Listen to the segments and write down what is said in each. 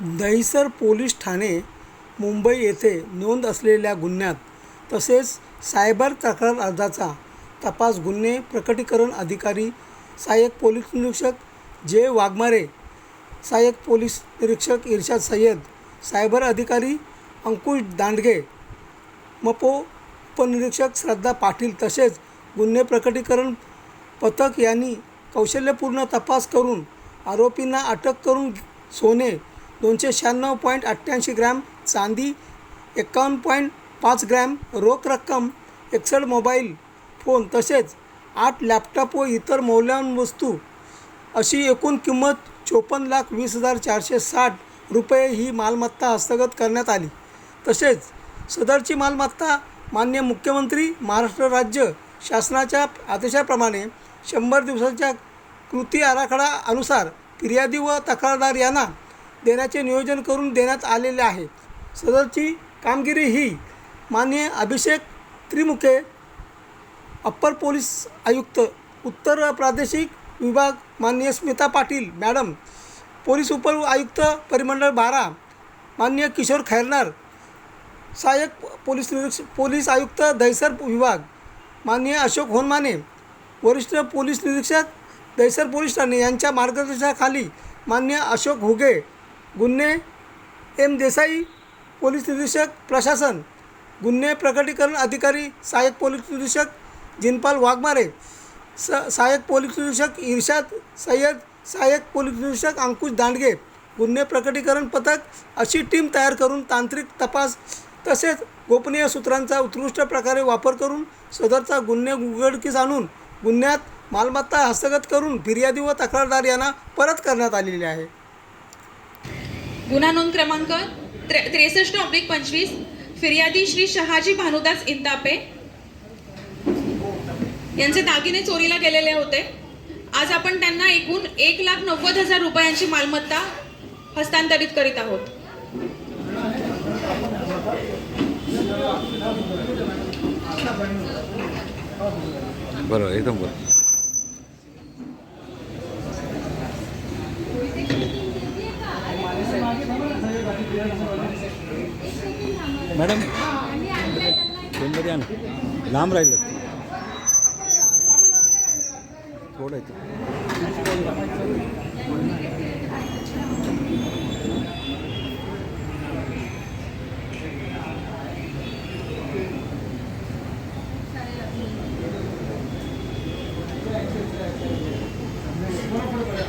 Dahisar police Thane Mumbai येथे नोंद असलेल्या गुन्ह्यात तसेच सायबर तक्रार अर्जाचा तपास गुन्हे प्रकटीकरण अधिकारी सहाय्यक पोलीस निरीक्षक जे वाघमारे सहाय्यक पोलीस निरीक्षक इर्शाद सय्यद सायबर अधिकारी अंकुश दांडगे मपो उपनिरीक्षक श्रद्धा पाटील तसेच गुन्हे प्रकटीकरण पथक यांनी कौशल्यपूर्ण तपास करून आरोपींना अटक करून सोने दोनशे शहाण्णव पॉईंट अठ्ठ्याऐंशी ग्रॅम चांदी एकावन्न पॉईंट पाच ग्रॅम रोख रक्कम एकसष्ट मोबाईल फोन तसेच आठ लॅपटॉप व इतर मौल्यवान वस्तू. अशी एकूण किंमत चोपन्न लाख वीस हजार चारशे साठ रुपये ही मालमत्ता हस्तगत करण्यात आली. तसेच सदरची मालमत्ता मान्य मुख्यमंत्री महाराष्ट्र राज्य शासनाच्या आदेशाप्रमाणे शंभर दिवसाच्या कृती आराखडा अनुसार फिर्यादी व तक्रारदार यांना देण्याचे नियोजन करून देण्यात आलेले आहे. सदरची कामगिरी ही माननीय अभिषेक त्रिमुखे अप्पर पोलीस आयुक्त उत्तर प्रादेशिक विभाग माननीय स्मिता पाटील मॅडम पोलीस उप आयुक्त परिमंडळ बारा माननीय किशोर खैरनार सहाय्यक पोलीस निरीक्षक पोलीस आयुक्त दहिसर विभाग माननीय अशोक होनमाने वरिष्ठ पोलीस निरीक्षक दहिसर पोलीस ठाणे यांच्या मार्गदर्शनाखाली मान्य अशोक हुगे गुन्हे एम देसाई पोलीस निरीक्षक प्रशासन गुन्हे प्रकटीकरण अधिकारी सहाय्यक पोलीस निरीक्षक जिनपाल वाघमारे स सहाय्यक पोलीस निरीक्षक इर्शाद सय्यद सहाय्यक पोलीस निरीक्षक अंकुश दांडगे गुन्हे प्रकटीकरण पथक अशी टीम तयार करून तांत्रिक तपास तसेच गोपनीय सूत्रांचा उत्कृष्ट प्रकारे वापर करून सदरचा गुन्हे उघडकीस आणून गुन्ह्यात मालमत्ता हस्तगत करून फिर्यादी व तक्रारदार यांना परत करण्यात आलेले आहे. गुन्हा नोंद क्रमांक त्रे त्रेसष्ट ऑब्लिक पंचवीस फिर्यादी श्री शहाजी भानुदास इंतापे यांचे दागिने चोरीला गेलेले होते. आज आपण त्यांना एकूण एक लाख नव्वद हजार रुपयांची मालमत्ता हस्तांतरित करीत आहोत. बरोबर एकदम बरोबर मॅडम फोनमध्ये या ना लांब राहिलं. थोडं.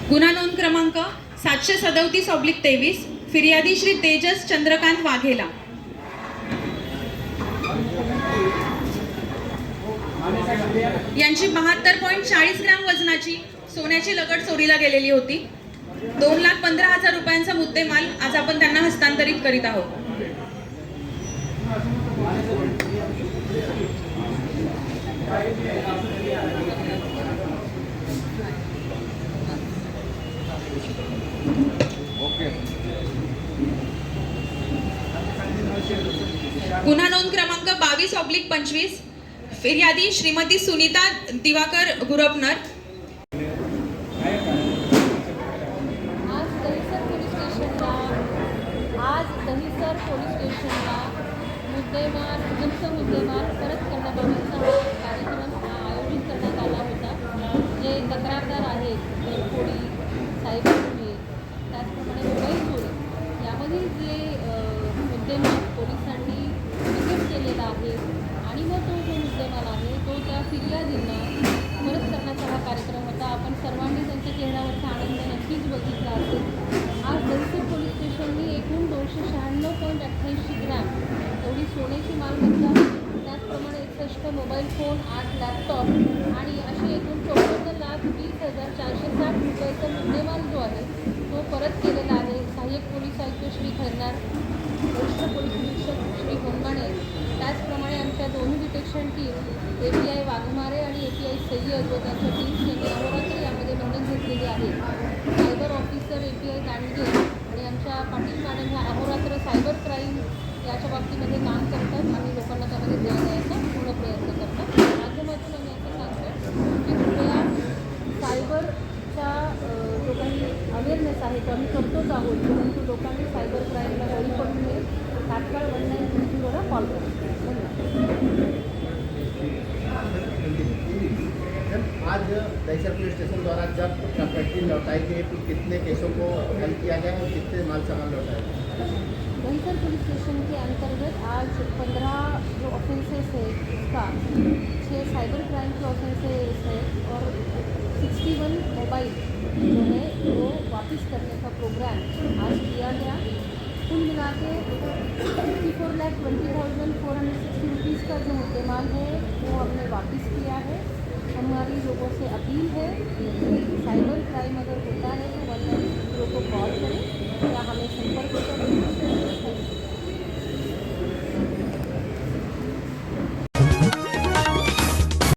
गुन्हा नोंद क्रमांक सातशे सदोतीस ऑब्लिक तेवीस. फिर्यादी श्री तेजस चंद्रकांत वाघेला. यांची बहात्तर पॉईंट चाळीस ग्रॅम वजनाची सोन्याची लगड चोरीला गेलेली होती. दोन लाख पंधरा हजार रुपयांचा मुद्देमाल आज आपण त्यांना हस्तांतरित करीत आहोत. गुन्हा नोंद क्रमांक बावीस ऑब्लिक पंचवीस. फिर्यादी श्रीमती सुनीता दिवाकर गुरपनर. आज दहिसर पोलीस स्टेशनला आज दहिसर पोलीस स्टेशनला मुद्देमाल मुद्देमाल परत करण्यात हा कार्यक्रम हा आयोजित करण्यात आला होता जे तक्रारदार आहेत घरफोडी सायबर गुन्हे त्याचप्रमाणे मोबाईल चोरी यामधील जे अ, मुद्देमाल पोलिसांनी विकत केलेला आहे आणि मग तो जो मुद्देमाल आहे तो त्या फिर्यादींना परत करण्याचा हा कार्यक्रम होता आपण सर्वांनी त्यांच्या चेहऱ्यावरचा आनंद नक्कीच बघितला असेल आज दहिसर पोलीस स्टेशननी एकूण दोनशे शहाण्णव पॉईंट अठ्ठ्याऐंशी ग्रॅम एवढी सोन्याची मालमत्ता त्याचप्रमाणे एकसष्ट मोबाईल फोन आठ लॅपटॉप आणि अशी एकूण चौपन्न लाख वीस हजार चारशे साठ रुपयाचा मुद्देमाल जो आहे तो परत केलेला आहे. सहाय्यक पोलीस आयुक्त श्री खैरनार वरिष्ठ पोलीस निरीक्षक श्री होनमाणे त्याचप्रमाणे आमच्या दोन्ही detection team A P I Waghmare आणि ए पी आय सय्यद व त्यांच्या टीम्स अहोरात्र यामध्ये मेहनत घेतलेली आहे. Cyber officer A P I Dandge आणि आमच्या पाटील मॅडम ह्या अहोरात्र साय याच्या बाबतीमध्ये काम करतात आणि लोकांना त्यामध्ये न्याय द्यायचा पूर्ण प्रयत्न करतात. माध्यमातून आम्ही असं सांगतो की कृपया सायबरचा जो काही अवेअरनेस आहे तो आम्ही करतोच आहोत परंतु लोकांनी सायबर क्राईमला बळी पडू नये तात्काळ वन नाईन थ्री झिरोला कॉल करा. धन्यवाद. आज दहीसर पुलिस स्टेशन द्वारा जब प्रॉपर्टी लौटाई गई तो कितने केसों को हल किया गया और कितने माल सामान लौटाया गया दहीसर पुलिस स्टेशन के अंतर्गत आज पंद्रह जो ऑफेंसेस है, उसका छः साइबर क्राइम के ऑफेंसेस है और सिक्सटी वन मोबाइल जो है, वो वापस करने का प्रोग्राम आज किया गया। कुल मिला के fifty four lakh twenty thousand four hundred sixty rupees का जो मुद्देमाल है, वो हमने वापस किया है। हमारी लोगों से अपील है कि साइबर क्राइम अगर हो